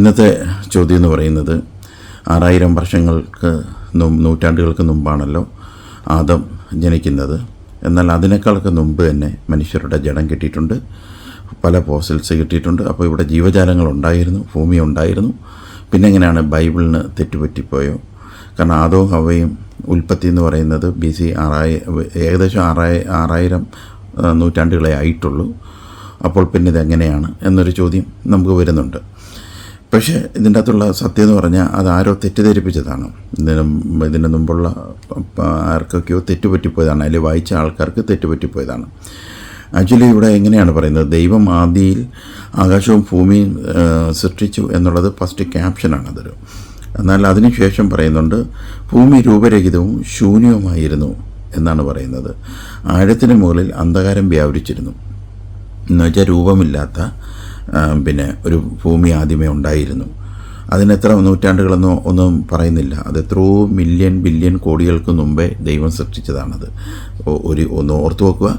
ഇന്നത്തെ ചോദ്യം എന്ന് പറയുന്നത് ആറായിരം വർഷങ്ങൾക്ക് നൂറ്റാണ്ടുകൾക്ക് മുമ്പാണല്ലോ ആദം ജനിക്കുന്നത്. എന്നാൽ അതിനേക്കാളൊക്കെ മുമ്പ് തന്നെ മനുഷ്യരുടെ ജഡം കിട്ടിയിട്ടുണ്ട്. പല ഫോസിൽസ് കിട്ടിയിട്ടുണ്ട്. അപ്പോൾ ഇവിടെ ജീവജാലങ്ങൾ ഉണ്ടായിരുന്നു ഭൂമി ഉണ്ടായിരുന്നു. പിന്നെ എങ്ങനെയാണ് ബൈബിളിന് തെറ്റുപറ്റിപ്പോയോ? കാരണം ആദോ ഹവയും ഉൽപ്പത്തി എന്ന് പറയുന്നത് ബി സി ആറായി ഏകദേശം ആറായി ആറായിരം നൂറ്റാണ്ടുകളെ ആയിട്ടുള്ളൂ. അപ്പോൾ പിന്നെ ഇതെങ്ങനെയാണ് എന്നൊരു ചോദ്യം നമുക്ക് വരുന്നുണ്ട്. പക്ഷേ ഇതിന്റെ അകത്തുള്ള സത്യം എന്ന് പറഞ്ഞാൽ അത് ആരോ തെറ്റിദ്ധരിപ്പിച്ചതാണ്. ഇതിന് ഇതിന് മുമ്പുള്ള ആർക്കൊക്കെയോ തെറ്റുപറ്റിപ്പോയതാണ്. അതിൽ വായിച്ച ആൾക്കാർക്ക് തെറ്റുപറ്റിപ്പോയതാണ്. ആക്ച്വലി ഇവിടെ എങ്ങനെയാണ് പറയുന്നത്? ദൈവം ആദിയിൽ ആകാശവും ഭൂമിയും സൃഷ്ടിച്ചു എന്നുള്ളത് ഫസ്റ്റ് ക്യാപ്ഷനാണ് അതൊരു. എന്നാൽ അതിനുശേഷം പറയുന്നുണ്ട് ഭൂമി രൂപരഹിതവും ശൂന്യവുമായിരുന്നു എന്നാണ് പറയുന്നത്. ആഴത്തിന് മുകളിൽ അന്ധകാരം വ്യാപരിച്ചിരുന്നു. എന്നുവെച്ചാൽ രൂപമില്ലാത്ത പിന്നെ ഒരു ഭൂമി ആദ്യമേ ഉണ്ടായിരുന്നു. അതിനെത്ര നൂറ്റാണ്ടുകളെന്നോ ഒന്നും പറയുന്നില്ല. അത് എത്രയോ മില്യൺ ബില്യൺ കോടികൾക്ക് മുമ്പേ ദൈവം സൃഷ്ടിച്ചതാണത്. ഒരു ഒന്ന് ഓർത്തു വെക്കുക.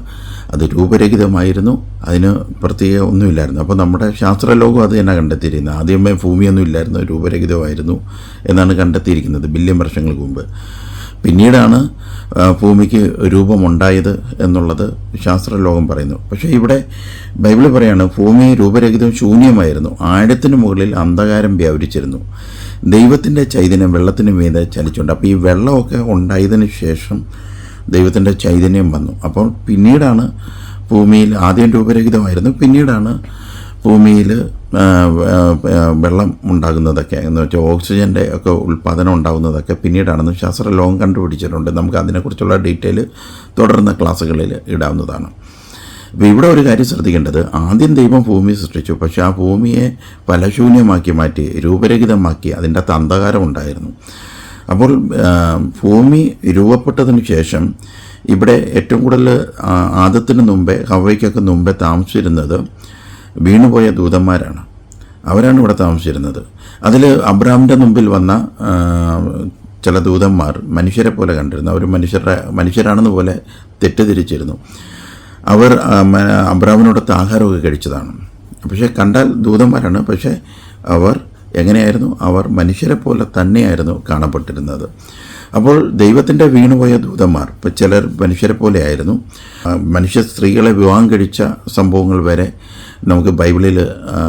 അത് രൂപരഹിതമായിരുന്നു. അതിന് പ്രത്യേക ഒന്നുമില്ലായിരുന്നു. അപ്പോൾ നമ്മുടെ ശാസ്ത്രലോകം അത് തന്നെ കണ്ടെത്തിയിരിക്കുന്നത്. ആദ്യമേ ഭൂമിയൊന്നും ഇല്ലായിരുന്നു രൂപരഹിതമായിരുന്നു എന്നാണ് കണ്ടെത്തിയിരിക്കുന്നത് ബില്യൺ വർഷങ്ങൾക്ക് മുമ്പ്. പിന്നീടാണ് ഭൂമിക്ക് രൂപമുണ്ടായത് എന്നുള്ളത് ശാസ്ത്രലോകം പറയുന്നു. പക്ഷേ ഇവിടെ ബൈബിൾ പറയാണ് ഭൂമി രൂപരഹിതം ശൂന്യമായിരുന്നു. ആഴത്തിന് മുകളിൽ അന്ധകാരം വ്യാപരിച്ചിരുന്നു. ദൈവത്തിന്റെ ചൈതന്യം വെള്ളത്തിന് മീതെ ചലിച്ചുണ്ട് അപ്പോൾ ഈ വെള്ളമൊക്കെ ഉണ്ടായതിനു ശേഷം ദൈവത്തിന്റെ ചൈതന്യം വന്നു. അപ്പോൾ പിന്നീടാണ് ഭൂമിയിൽ ആദ്യം രൂപരഹിതമായിരുന്നു. പിന്നീടാണ് ഭൂമിയിൽ വെള്ളം ഉണ്ടാകുന്നതൊക്കെ എന്ന് വെച്ചാൽ ഓക്സിജന്റെ ഒക്കെ ഉൽപ്പാദനം ഉണ്ടാകുന്നതൊക്കെ പിന്നീടാണെന്ന് ശാസ്ത്ര ലോകം കണ്ടുപിടിച്ചിട്ടുണ്ട്. നമുക്ക് അതിനെക്കുറിച്ചുള്ള ഡീറ്റെയിൽ തുടർന്ന ക്ലാസ്സുകളിൽ ഇടാവുന്നതാണ്. അപ്പോൾ ഇവിടെ ഒരു കാര്യം ശ്രദ്ധിക്കേണ്ടത്. ആദ്യം ദൈവം ഭൂമി സൃഷ്ടിച്ചു. പക്ഷേ ആ ഭൂമിയെ ഫലശൂന്യമാക്കി മാറ്റി രൂപരഹിതമാക്കി അതിന്റെ അകത്ത് ഉണ്ടായിരുന്നു. അപ്പോൾ ഭൂമി രൂപപ്പെട്ടതിന് ശേഷം ഇവിടെ ഏറ്റവും കൂടുതൽ ആദത്തിന് മുമ്പേ ഹവയ്ക്കൊക്കെ മുമ്പേ താമസിച്ചിരുന്നത് വീണുപോയ ദൂതന്മാരാണ്. അവരാണ് ഇവിടെ താമസിച്ചിരുന്നത്. അതിൽ അബ്രാമിന്റെ മുമ്പിൽ വന്ന ചില ദൂതന്മാർ മനുഷ്യരെ പോലെ കണ്ടിരുന്നു. അവർ മനുഷ്യരുടെ മനുഷ്യരാണെന്ന് പോലെ തെറ്റിദ്ധരിച്ചിരുന്നു. അവർ അബ്രാമിനോടൊത്ത് ആഹാരമൊക്കെ കഴിച്ചതാണ്. പക്ഷേ കണ്ടാൽ ദൂതന്മാരാണ്. പക്ഷേ അവർ എങ്ങനെയായിരുന്നു? അവർ മനുഷ്യരെ പോലെ തന്നെയായിരുന്നു കാണപ്പെട്ടിരുന്നത്. അപ്പോൾ ദൈവത്തിന്റെ വീണുപോയ ദൂതന്മാർ ഇപ്പോൾ ചിലർ മനുഷ്യരെ പോലെ ആയിരുന്നു. മനുഷ്യ സ്ത്രീകളെ വിവാഹം കഴിച്ച സംഭവങ്ങൾ വരെ നമുക്ക് ബൈബിളിൽ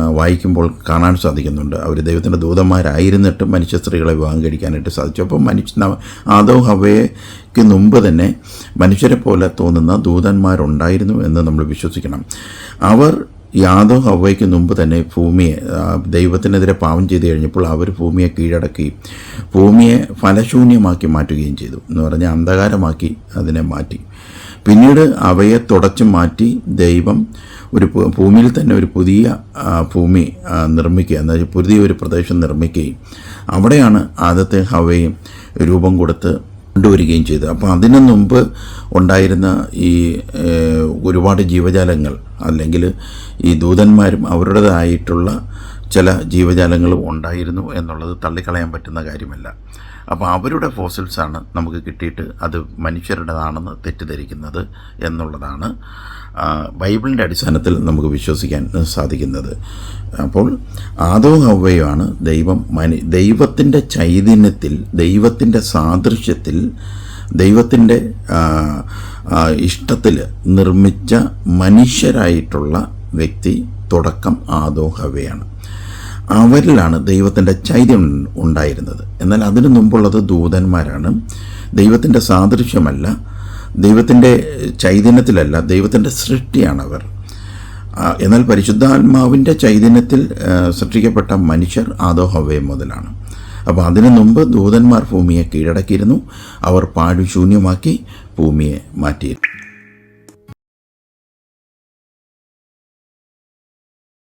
വായിക്കുമ്പോൾ കാണാൻ സാധിക്കുന്നുണ്ട്. അവർ ദൈവത്തിന്റെ ദൂതന്മാരായിരുന്നിട്ടും മനുഷ്യ സ്ത്രീകളെ വിവാഹം കഴിക്കാനായിട്ട് സാധിച്ചു. അപ്പോൾ മനുഷ്യ ആദോ ഹവയ്ക്ക് മുമ്പ് തന്നെ മനുഷ്യരെ പോലെ തോന്നുന്ന ദൂതന്മാരുണ്ടായിരുന്നു എന്ന് നമ്മൾ വിശ്വസിക്കണം. അവർ യാദോ ഹവയ്ക്ക് മുമ്പ് തന്നെ ഭൂമിയെ ദൈവത്തിനെതിരെ പാവം ചെയ്ത് കഴിഞ്ഞപ്പോൾ അവർ ഭൂമിയെ കീഴടക്കുകയും ഭൂമിയെ ഫലശൂന്യമാക്കി മാറ്റുകയും ചെയ്തു എന്ന് പറഞ്ഞാൽ അന്ധകാരമാക്കി അതിനെ മാറ്റി. പിന്നീട് അവയെ തുടച്ചു മാറ്റി ദൈവം ഒരു ഭൂമിയിൽ തന്നെ ഒരു പുതിയ ഭൂമി നിർമ്മിക്കുക എന്നാൽ പുതിയൊരു പ്രദേശം നിർമ്മിക്കുകയും അവിടെയാണ് ആദ്യത്തെ ഹവയും രൂപം കൊടുത്ത് കൊണ്ടുവരികയും ചെയ്തു അപ്പോൾ അതിനു മുമ്പ് ഉണ്ടായിരുന്ന ഈ ഒരുപാട് ജീവജാലങ്ങൾ അല്ലെങ്കിൽ ഈ ദൂതന്മാരും അവരുടേതായിട്ടുള്ള ചില ജീവജാലങ്ങളും ഉണ്ടായിരുന്നു എന്നുള്ളത് തള്ളിക്കളയാൻ പറ്റുന്ന കാര്യമല്ല. അപ്പോൾ അവരുടെ ഫോസിൽസാണ് നമുക്ക് കിട്ടിയിട്ട് അത് മനുഷ്യരുടേതാണെന്ന് തെറ്റിദ്ധരിക്കുന്നത് എന്നുള്ളതാണ് ബൈബിളിന്റെ അടിസ്ഥാനത്തിൽ നമുക്ക് വിശ്വസിക്കാൻ സാധിക്കുന്നത്. അപ്പോൾ ആദോ ഹവയുമാണ് ദൈവം മനു ദൈവത്തിന്റെ ചൈതന്യത്തിൽ ദൈവത്തിന്റെ സാദൃശ്യത്തിൽ ദൈവത്തിന്റെ ഇഷ്ടത്തിൽ നിർമ്മിച്ച മനുഷ്യരായിട്ടുള്ള വ്യക്തി തുടക്കം ആദോ ഹവയാണ് അവരിലാണ് ദൈവത്തിന്റെ ചൈതന്യം ഉണ്ടായിരുന്നത്. എന്നാൽ അതിനു മുമ്പുള്ളത് ദൂതന്മാരാണ്. ദൈവത്തിന്റെ സാദൃശ്യമല്ല ദൈവത്തിന്റെ ചൈതന്യത്തിലല്ല ദൈവത്തിന്റെ സൃഷ്ടിയാണവർ. എന്നാൽ പരിശുദ്ധാത്മാവിന്റെ ചൈതന്യത്തിൽ സൃഷ്ടിക്കപ്പെട്ട മനുഷ്യർ ആദോ ഹവേ മുതലാണ്. അപ്പോൾ അതിനു മുമ്പ് ദൂതന്മാർ ഭൂമിയെ കീഴടക്കിയിരുന്നു. അവർ പാഴുശൂന്യമാക്കി ഭൂമിയെ മാറ്റിയിരുന്നു.